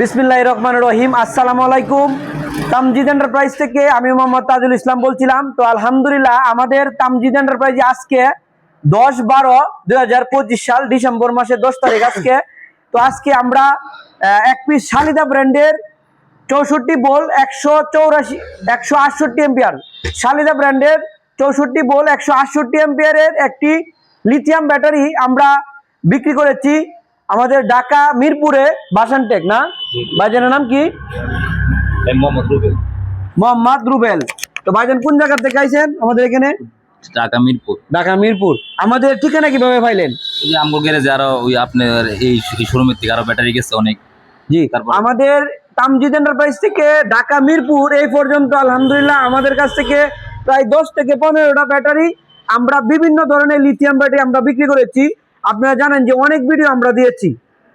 বিসমিল্লাহ রহমান রহিম। আসসালামু আলাইকুম। তামজিদ এন্টারপ্রাইজ থেকে আমি মোহাম্মদ তাজুল ইসলাম বলছিলাম। তো আলহামদুলিল্লাহ আমাদের তামজিদ এন্টারপ্রাইজে আজকে দশ বারো দুই সাল ডিসেম্বর মাসের দশ তারিখ আজকে। তো আজকে আমরা এক পিস শালিদা ব্র্যান্ডের চৌষট্টি বল একশো চৌরাশি, একশো আটষট্টি এম্পিয়ার শালিদা ব্র্যান্ডের চৌষট্টি বল একশো আটষট্টি এম্পিয়ারের একটি লিথিয়াম ব্যাটারি আমরা বিক্রি করেছি। আমাদের ঢাকা মিরপুরে বাসানটেক না? বাজারের নাম কি? মোহাম্মদ রুবেল। তো ভাইজান কোন জায়গা থেকে আইছেন আমাদের এখানে? ঢাকা মিরপুর। ঢাকা মিরপুর। আমাদের ঠিকানা কীভাবে পাইলেন? ওই আমগো গ্যারেজে আরও ওই আপনার এই শোরুমের থেকে আরও ব্যাটারি গেছে অনেক। জি। তারপর? আমাদের তামজিদ এন্টারপ্রাইজ থেকে ঢাকা মিরপুর এই পর্যন্ত আলহামদুলিল্লাহ আমাদের কাছ থেকে প্রায় দশ থেকে পনেরোটা ব্যাটারি আমরা বিভিন্ন ধরনের লিথিয়াম ব্যাটারি আমরা বিক্রি করেছি। আপনারা জানেন যে অনেক ভিডিও আমরা দিয়েছি।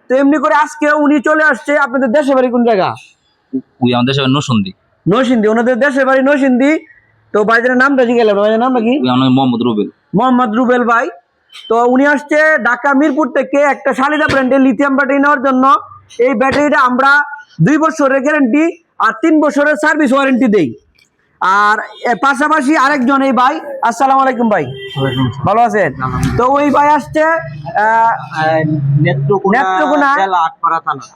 তো এমনি করে আজকে উনি চলে আসছে আপনাদের দেশে বাড়ি কোন জায়গা? ওই আমাদের সবাই নসন্দি নরসিংদী। ওনাদের দেশের বাড়ি নরসিংদী। তো ভাইজানের নামটা জিজ্ঞেস ভাইজানের নামটা কি ওই আমার মোহাম্মদ রুবেল। মোহাম্মদ রুবেল ভাই। তো উনি আসছে ঢাকা মিরপুর থেকে একটা শালিদা ব্র্যান্ডের লিথিয়াম ব্যাটারি নেওয়ার জন্য। এই ব্যাটারিটা আমরা দুই বছরের গ্যারেন্টি আর তিন বছরের সার্ভিস ওয়ারেন্টি দেই। আর পাশাপাশি আরেকজন এই ভাই। আসসালামু আলাইকুম ভাই। ভালো আছেন? তো ওই ভাই আসছে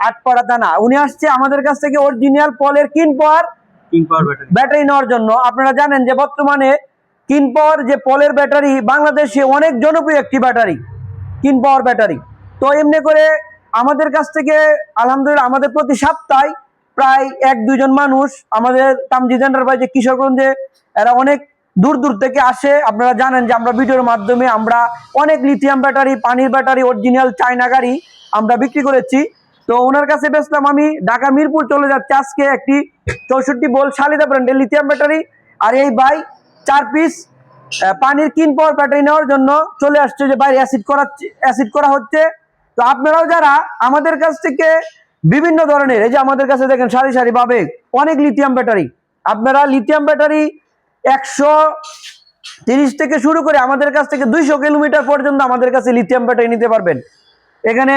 আটপাড়া থানা। উনি আসছে আমাদের কাছ থেকে অরিজিনাল পলের কিন পাওয়ার ব্যাটারি নেওয়ার জন্য। আপনারা জানেন যে বর্তমানে কিনপাওয়ার যে পলের ব্যাটারি বাংলাদেশে অনেক জনপ্রিয় একটি ব্যাটারি কিনপাওয়ার ব্যাটারি তো এমনি করে আমাদের কাছ থেকে আলহামদুলিল্লাহ আমাদের প্রতি সপ্তাহে প্রায় এক দুজন মানুষ আমাদের তামজিদ এন্টারপ্রাইজে কিশোরগঞ্জে এরা অনেক দূর দূর থেকে আসে। আপনারা জানেন যে আমরা ভিডিওর মাধ্যমে আমরা অনেক লিথিয়াম ব্যাটারি পানির ব্যাটারি অরিজিনাল চায়না গাড়ি আমরা বিক্রি করেছি। তো ওনার কাছে বেচলাম আমি ঢাকা মিরপুর চলে যাচ্ছি আজকে একটি চৌষট্টি বল শালিদা ব্র্যান্ডের লিথিয়াম ব্যাটারি আর এই বাই চার পিস পানির কিন পাওয়ার ব্যাটারি নেওয়ার জন্য চলে আসছে যে বাইরে অ্যাসিড করা অ্যাসিড করা হচ্ছে। তো আপনারাও যারা আমাদের কাছ থেকে বিভিন্ন ধরনের এই যে আমাদের কাছে দেখেন সারি সারি ভাবে অনেক লিথিয়াম ব্যাটারি আপনারা লিথিয়াম ব্যাটারি একশো তিরিশ থেকে শুরু করে আমাদের কাছ থেকে দুইশো কিলোমিটার পর্যন্ত আমাদের কাছে লিথিয়াম ব্যাটারি নিতে পারবেন। এখানে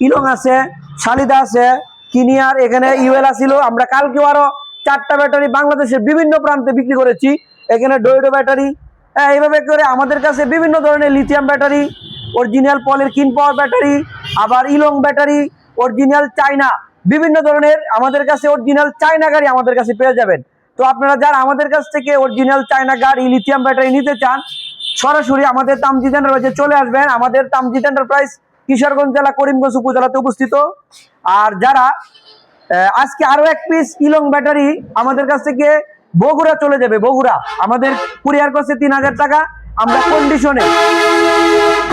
ইলং আছে শালিদা আছে কিনিয়ার এখানে ইউএল আছিল আমরা কালকেও আরও চারটা ব্যাটারি বাংলাদেশের বিভিন্ন প্রান্তে বিক্রি করেছি। এখানে ডোয়েডো ব্যাটারি হ্যাঁ, এইভাবে করে আমাদের কাছে বিভিন্ন ধরনের লিথিয়াম ব্যাটারি অরিজিনাল পলের কিন পাওয়ার ব্যাটারি আবার ইলং ব্যাটারি অরিজিনাল চায়না বিভিন্ন ধরনের আমাদের কাছে অরিজিনাল চায়না গাড়ি আমাদের কাছে পেয়ে যাবেন। তো আপনারা যারা আমাদের কাছ থেকে অরিজিনাল চায়না গাড়ি লিথিয়াম ব্যাটারি নিতে চান, সরাসরি আমাদের তামজিদ এন্টারপ্রাইজে চলে আসবেন। আমাদের তামজিদ এন্টারপ্রাইজ কিশোরগঞ্জ জেলা, করিমগঞ্জ উপজেলাতে উপস্থিত। আর যারা আজকে আরও এক পিস ইলং ব্যাটারি আমাদের কাছ থেকে বগুড়া চলে যাবে, বগুড়া। আমাদের কুরিয়ার করছে তিন হাজার টাকা। আমরা কন্ডিশনে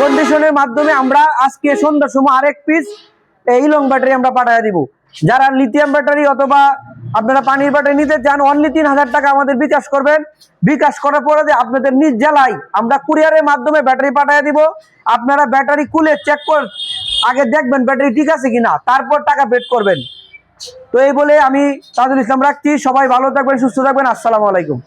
কন্ডিশনের মাধ্যমে আমরা আজকে সন্ধ্যার সময় আরেক পিস ইলং ব্যাটারি আমরা পাঠিয়ে দিব। যারা লিথিয়াম ব্যাটারি অথবা আপনারা পানির ব্যাটারি নিতে চান অনলি তিন হাজার টাকা আমাদের বিকাশ করবেন। বিকাশ করার পরে যে আপনাদের নিজ জেলায় আমরা কুরিয়ারের মাধ্যমে ব্যাটারি পাঠিয়ে দিব। আপনারা ব্যাটারি খুলে চেক কর, আগে দেখবেন ব্যাটারি ঠিক আছে কিনা, তারপর টাকা পেড করবেন। তো এই বলে আমি তাজুল ইসলাম রাখছি। সবাই ভালো থাকবেন, সুস্থ থাকবেন। আসসালামু আলাইকুম।